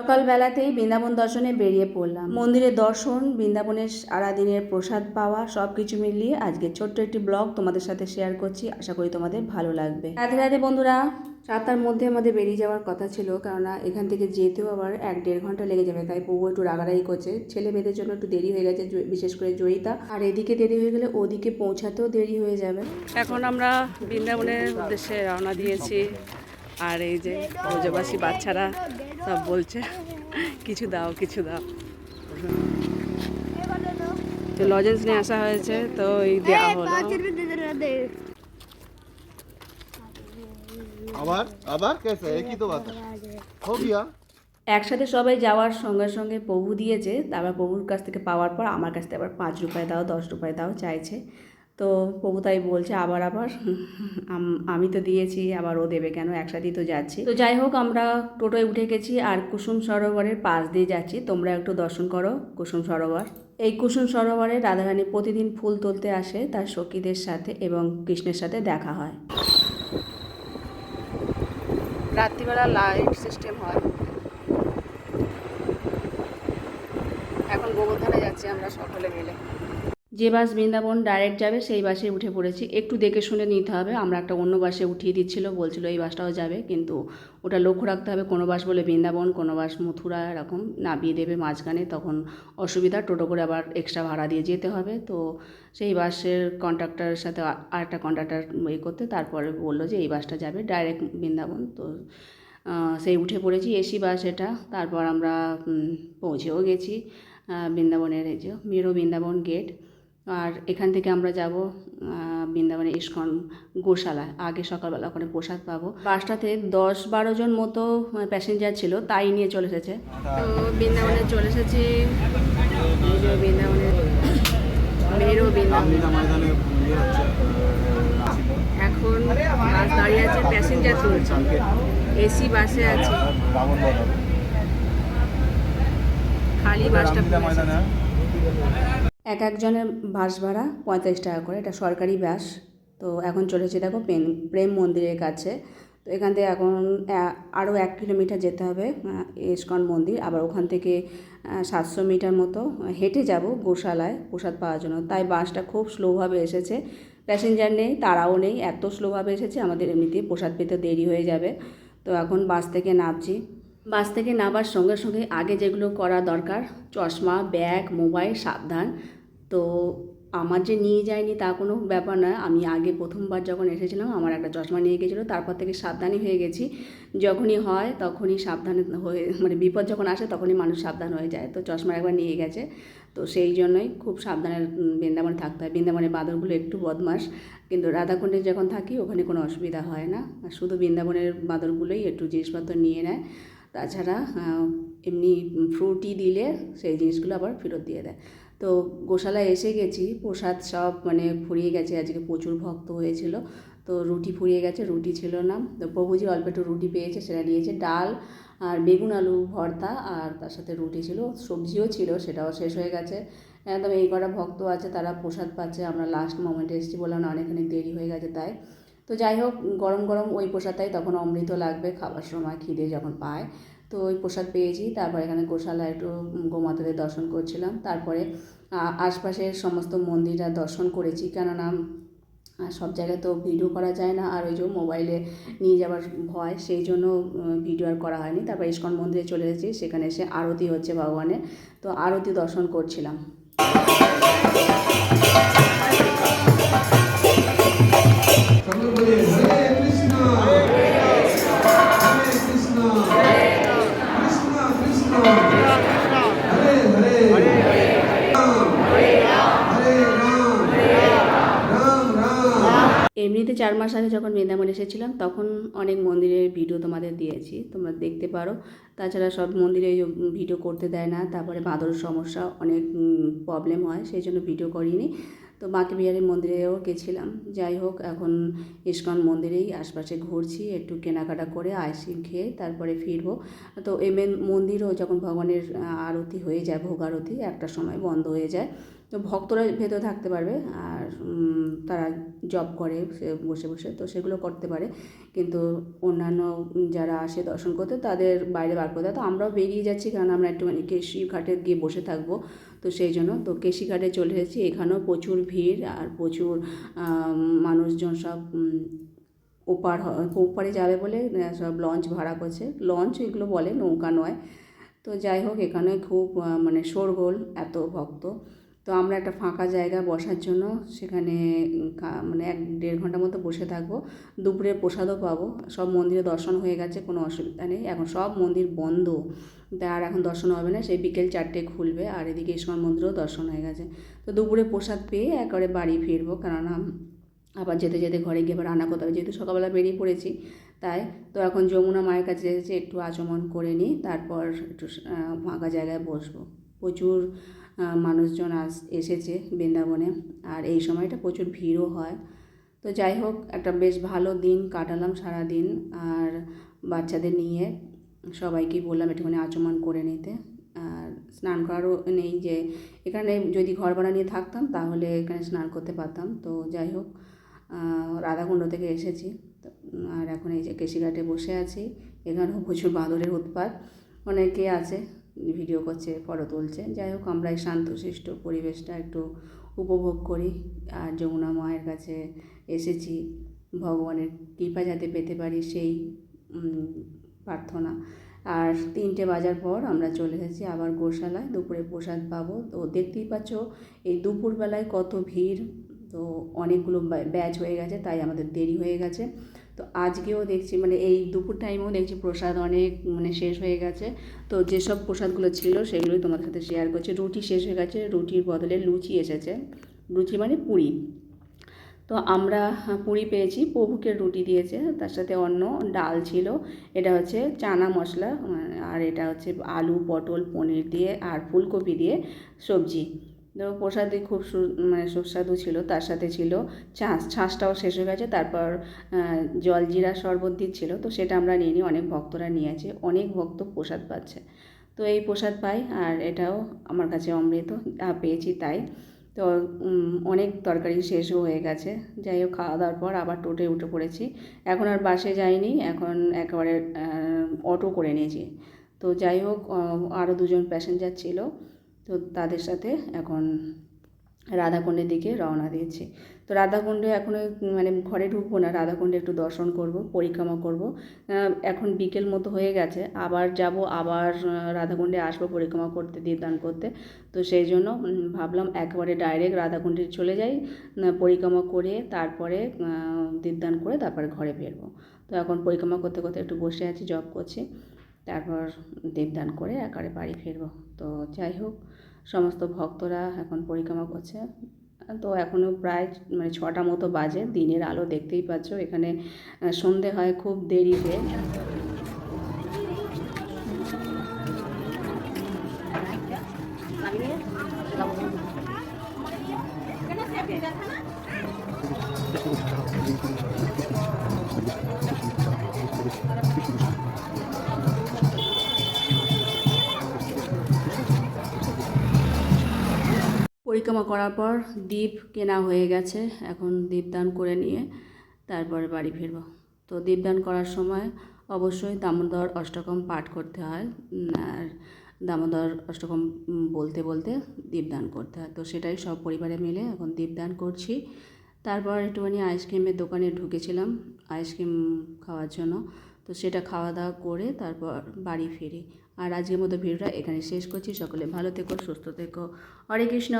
সকালবেলাতেই বৃন্দাবন দর্শনে বেরিয়ে পড়লাম। মন্দিরের দর্শন, বৃন্দাবনের সারাদিনের প্রসাদ পাওয়া সব কিছু মিলিয়ে আজকে ছোট্ট একটি ব্লগ তোমাদের সাথে শেয়ার করছি। আশা করি তোমাদের ভালো লাগবে। রাধে রাধে বন্ধুরা, সাতটার মধ্যে আমাদের বেরিয়ে যাওয়ার কথা ছিল, কেননা এখান থেকে যেতেও আবার এক দেড় ঘণ্টা লেগে যাবে, তাই বউ একটু রাগারাগি করছে। ছেলে মেয়েদের জন্য একটু দেরি হয়ে গেছে বিশেষ করে জয়িতা। আর এদিকে দেরি হয়ে গেলে ওদিকে পৌঁছাতেও দেরি হয়ে যাবে। এখন আমরা বৃন্দাবনের উদ্দেশ্যে রওনা দিয়েছি। আর এই যে ব্রজবাসী বাচ্চারা সব বলছে। কিছু দাও কিছু দাও। তো লজেন্স নিয়ে আসা হয়েছে তো এই দেওয়া হলো। আবার? আবার? কেসে একই তো বাত হো গিয়া একসাথে সবাই যাওয়ার সঙ্গে সঙ্গে প্রভু দিয়েছে তারপর প্রভুর কাছ থেকে পাওয়ার পর আমার কাছ থেকে আবার পাঁচ রুপায় দাও দশ রুপায় দাও চাইছে। তো প্রভু তাই বলছে, আবার আবার, আমি তো দিয়েছি, আবার ও দেবে কেন? একসাথেই তো যাচ্ছি। তো যাই হোক, আমরা টোটোয় উঠে গেছি আর কুসুম সরোবরের পাশ দিয়ে যাচ্ছি। তোমরা একটু দর্শন করো কুসুম সরোবর। এই কুসুম সরোবরে রাধারানী প্রতিদিন ফুল তুলতে আসে, তার সখীদের সাথে এবং কৃষ্ণের সাথে দেখা হয়। রাত্রিবেলা লাইট সিস্টেম হয়। এখন গোবর্ধনে যাচ্ছি আমরা সকলে মিলে। যে বাস বৃন্দাবন ডাইরেক্ট যাবে, সেই বাসে উঠে পড়েছি। একটু দেখে শুনে নিতে হবে, আমরা একটা অন্য বাসে উঠিয়ে দিচ্ছিল, বলছিল এই বাসটাও যাবে, কিন্তু ওটা লক্ষ্য রাখতে হবে, কোনো বাস বলে বৃন্দাবন, কোনো বাস মথুরা এরকম নামিয়ে দেবে মাঝখানে, তখন অসুবিধা, টোটো করে আবার এক্সট্রা ভাড়া দিয়ে যেতে হবে। তো সেই বাসের কন্ট্রাক্টরের সাথে আরেকটা কন্ট্রাক্টর ইয়ে করতে, তারপরে বলল যে এই বাসটা যাবে ডাইরেক্ট বৃন্দাবন। তো সেই উঠে পড়েছি এসি বাস এটা, তারপর আমরা পৌঁছেও গেছি বৃন্দাবনের এই যে, মেরো বৃন্দাবন গেট আর এখান থেকে আমরা যাব বৃন্দাবনে ইস্কন গোশালায়। আগে সকালবেলা ওখানে প্রসাদ পাবো। বাসটাতে দশ বারো জন মতো প্যাসেঞ্জার ছিল, তাই নিয়ে চলে এসেছে। তো বৃন্দাবনে চলে এসেছি। বৃন্দাবন হচ্ছে এখন বাস দাঁড়িয়ে আছে প্যাসেঞ্জার তুলছে। এসি বাসে আছে। খালি বাসটা এক একজনের বাস ভাড়া পঁয়তাল্লিশ টাকা করে, এটা সরকারি বাস। তো এখন চলেছে দেখো প্রেম প্রেম মন্দিরের কাছে। তো এখান থেকে এখন আরও এক কিলোমিটার যেতে হবে ইস্কন মন্দির। আবার ওখান থেকে সাতশো মিটার মতো হেঁটে যাব গোশালায় প্রসাদ পাওয়ার জন্য। তাই বাসটা খুব স্লোভাবে এসেছে। প্যাসেঞ্জার নেই, তারাও নেই, এত স্লোভাবে এসেছে, আমাদের এমনিতেই প্রসাদ পেতে দেরি হয়ে যাবে। তো এখন বাস থেকে নামছি। বাস থেকে নামার সঙ্গে সঙ্গে আগে যেগুলো করা দরকার, চশমা, ব্যাগ, মোবাইল, সাবধান। তো আমার যে নিয়ে যায়নি তা কোনো ব্যাপার নয়। আমি আগে প্রথমবার যখন এসেছিলাম, আমার একটা চশমা নিয়ে গেছিল। তারপর থেকে সাবধানই হয়ে গেছি। যখনই হয় তখনই সাবধান হয়ে মানে বিপদ যখন আসে তখনই মানুষ সাবধান হয়ে যায়। তো চশমা একবার নিয়ে গেছে। তো সেই জন্যই খুব সাবধানে বৃন্দাবনে থাকতে হয়। বৃন্দাবনের বাঁদরগুলো একটু বদমাস কিন্তু রাধাকুণ্ডে যখন থাকি ওখানে কোনো অসুবিধা হয় না। শুধু বৃন্দাবনের বাঁদরগুলোই একটু জিনিসপত্র নিয়ে নেয়। তাছাড়া এমনি ফ্রুটি দিলে সেই জিনিসগুলো আবার ফেরত দিয়ে দেয়। তো গোশালায় এসে গেছি, প্রসাদ সব মানে ফুরিয়ে গেছে, আজকে প্রচুর ভক্ত হয়েছিল। তো রুটি ফুরিয়ে গেছে, রুটি ছিল না। তো প্রভুজি অল্প একটু রুটি পেয়েছে, সেটা নিয়েছে ডাল আর বেগুন, আলু, ভর্তা আর তার সাথে রুটি ছিল, সবজিও ছিল, সেটাও শেষ হয়ে গেছে। একদম এই কটা ভক্ত আছে, তারা প্রসাদ পাচ্ছে, আমরা লাস্ট মোমেন্টে এসেছি বললাম না অনেকখানি দেরি হয়ে গেছে তাই। তো যাই হোক, গরম গরম ওই প্রসাদটাই তখন অমৃত লাগবে, খাবার সময় খিদে যখন পায়। তো ওই প্রসাদ পেয়েছি, তারপর এখানে গোশালায় একটু গোমাতাদের দর্শন করছিলাম। তারপরে আশপাশের সমস্ত মন্দিরটা দর্শন করেছি, কেননা সব জায়গায় তো ভিডিও করা যায় না, আর ওই যে মোবাইলে নিয়ে যাওয়ার ভয়, সেই জন্য ভিডিও আর করা হয়নি। তারপর ইস্কন মন্দিরে চলে এসেছি, সেখানে এসে আরতি হচ্ছে ভগবানের। তো আরতি দর্শন করছিলাম। এমনিতে চার মাস আগে যখন বৃন্দাবন এসেছিলাম, তখন অনেক মন্দিরের ভিডিও তোমাদের দিয়েছি। তোমরা দেখতে পারো। তাছাড়া সব মন্দিরে ভিডিও করতে দেয় না। তারপরে বাঁদরের সমস্যা, অনেক প্রবলেম হয়। সেই জন্য ভিডিও করিনি। তো বাঁকে বিহারি মন্দিরেও গেছিলাম। যাই হোক, এখন ইস্কন মন্দিরেই আশপাশে ঘুরছি, একটু কেনাকাটা করে আইসক্রিম খেয়ে তারপরে ফিরবো। তো এই মেন মন্দিরও যখন ভগবানের আরতি হয়ে যায় ভোগ আরতি একটা সময় বন্ধ হয়ে যায়। তো ভক্তরা ভেতরে থাকতে পারবে আর তারা জব করে বসে বসে, তো সেগুলো করতে পারে। কিন্তু অন্যান্য যারা আসে দর্শন করতে, তাদের বাইরে বার করতে। তো আমরাও বেরিয়ে যাচ্ছি, কারণ আমরা একটুখানি কেশি ঘাটে গিয়ে বসে থাকব। তো সেই জন্য, তো কেশিঘাটে চলে এসেছি। এখানেও প্রচুর ভিড় আর প্রচুর মানুষজন সব ওপার ওপারে যাবে বলে সব লঞ্চ ভাড়া করছে। লঞ্চ এগুলো বলে নৌকা নয়। তো যাই হোক, এখানে খুব মানে শোরগোল, এত ভক্ত। তো আমরা একটা ফাঁকা জায়গা বসার জন্য সেখানে মানে এক দেড় ঘণ্টা মতো বসে থাকব। দুপুরে প্রসাদও পাবো। সব মন্দিরে দর্শন হয়ে গেছে, কোনো অসুবিধা নেই। এখন সব মন্দির বন্ধ। আর এখন দর্শন হবে না, সেই বিকেল চারটে খুলবে আর এদিকে ইস্কন মন্দিরেও দর্শন হয়ে গেছে। তো দুপুরে প্রসাদ পেয়ে একবারে বাড়ি ফিরবো, কেননা আবার যেতে যেতে ঘরে গিয়ে আবার রান্না করতে হবে। যেহেতু সকালবেলা বেরিয়ে পড়েছি, তাই তো এখন যমুনা মায়ের কাছে এসেছি একটু আচমন করে নিই, তারপর একটু ফাঁকা জায়গায় বসবো। প্রচুর মানুষজন আস, এসেছে বৃন্দাবনে, আর এই সময়টা প্রচুর ভিড়ও হয়। তো যাই হোক, একটা বেশ ভালো দিন কাটালাম সারা দিন আর বাচ্চাদের নিয়ে সবাইকে বললাম একটুখানি আচমন করে নিতে। আর স্নান করারও নেই যে, এখানে যদি ঘর ভাড়া নিয়ে থাকতাম তাহলে এখানে স্নান করতে পারতাম। তো যাই হোক রাধাকুণ্ড থেকে এসেছি। আর এখন এই যে কেশিঘাটে বসে আছি, এখানেও প্রচুর বাঁদরের উৎপাত, অনেকে আছে। ভিডিও করছে ফটো তুলছে। যাই হোক আমরা এই শান্তশিষ্ট পরিবেশটা একটু উপভোগ করি। আর যমুনা মায়ের কাছে এসেছি, ভগবানের কৃপা যাতে পেতে পারি সেই প্রার্থনা। আর তিনটে বাজার পর আমরা চলে এসেছি আবার গোশালায়, দুপুরে প্রসাদ পাবো। তো দেখতেই পাচ্ছ, এই দুপুরবেলায় কত ভিড়। তো অনেকগুলো ব্যাচ হয়ে গেছে, তাই আমাদের দেরি হয়ে গেছে। তো আজকেও দেখছি মানে এই দুপুর টাইমেও দেখছি প্রসাদ অনেক মানে শেষ হয়ে গেছে। তো যেসব প্রসাদগুলো ছিল সেগুলোই তোমাদের সাথে শেয়ার করছি। রুটি শেষ হয়ে গেছে, রুটির বদলে লুচি এসেছে। লুচি মানে পুরি। তো আমরা পুরি পেয়েছি। প্রভুকে রুটি দিয়েছে, তার সাথে অন্য ডাল ছিল। এটা হচ্ছে চানা মশলা, আর এটা হচ্ছে আলু, পটল, পনির দিয়ে আর ফুলকপি দিয়ে সবজি। তো প্রসাদে খুব সু মানে সুস্বাদু ছিল, তার সাথে ছিল ছাঁচ, ছাঁচটাও শেষ হয়ে গেছে, তারপর জলজিরা শরবত দিচ্ছিল, তো সেটা আমরা নিয়ে নিই অনেক ভক্তরা নিয়েছে অনেক ভক্ত প্রসাদ পাচ্ছে। তো এই প্রসাদ পাই, আর এটাও আমার কাছে অমৃত পেয়েছি তাই। তো অনেক তরকারি শেষও হয়ে গেছে, যাই হোক খাওয়া দাওয়ার পর আবার টোটে উঠে পড়েছি। এখন আর বাসে যাইনি, এখন একেবারে অটো করে নিয়েছি। তো যাই হোক আরও দুজন প্যাসেঞ্জার ছিল। তো তাদের সাথে এখন রাধাকুণ্ডের দিকে রওনা দিয়েছি। তো রাধাকুণ্ডে এখন মানে ঘরে ঢুকবো না, রাধাকুণ্ডে একটু দর্শন করব, পরিক্রমা করব। এখন বিকেল মতো হয়ে গেছে, আবার যাব, আবার রাধাকুণ্ডে আসব পরিক্রমা করতে দীপদান করতে। তো সেই জন্য ভাবলাম একবারে ডাইরেক্ট রাধাকুণ্ডে চলে যাই পরিক্রমা করে তারপরে দীপদান করে তারপরে ঘরে ফিরবো। তো এখন পরিক্রমা করতে করতে একটু বসে আছি, জব করছি। তারপর দেবদান করে একারে বাড়ি ফিরবো। তো যাই হোক, সমস্ত ভক্তরা এখন পরিক্রমা করছে। তো এখনও প্রায় মানে ছটা মতো বাজে, দিনের আলো দেখতেই পাচ্ছ। এখানে সন্ধে হয় খুব দেরিতে। পরিক্রমা করার পর দীপ কেনা হয়ে গেছে। এখন দীপদান করে নিয়ে তারপরে বাড়ি ফিরব। তো দীপদান করার সময় অবশ্যই দামোদর অষ্টকম পাঠ করতে হয়। আর দামোদর অষ্টকম বলতে বলতে দীপদান করতে হয়। তো সেটাই সব পরিবারে মিলে এখন দীপদান করছি। তারপর একটুখানি আইসক্রিমের দোকানে ঢুকেছিলাম আইসক্রিম খাওয়ার জন্য। তো সেটা খাওয়া দাওয়া করে তারপর বাড়ি ফিরি। আর আজকের মতো ভিডিওটা এখানে শেষ করছি। সকলে ভালো থেকো সুস্থ থেকো। হরে কৃষ্ণ।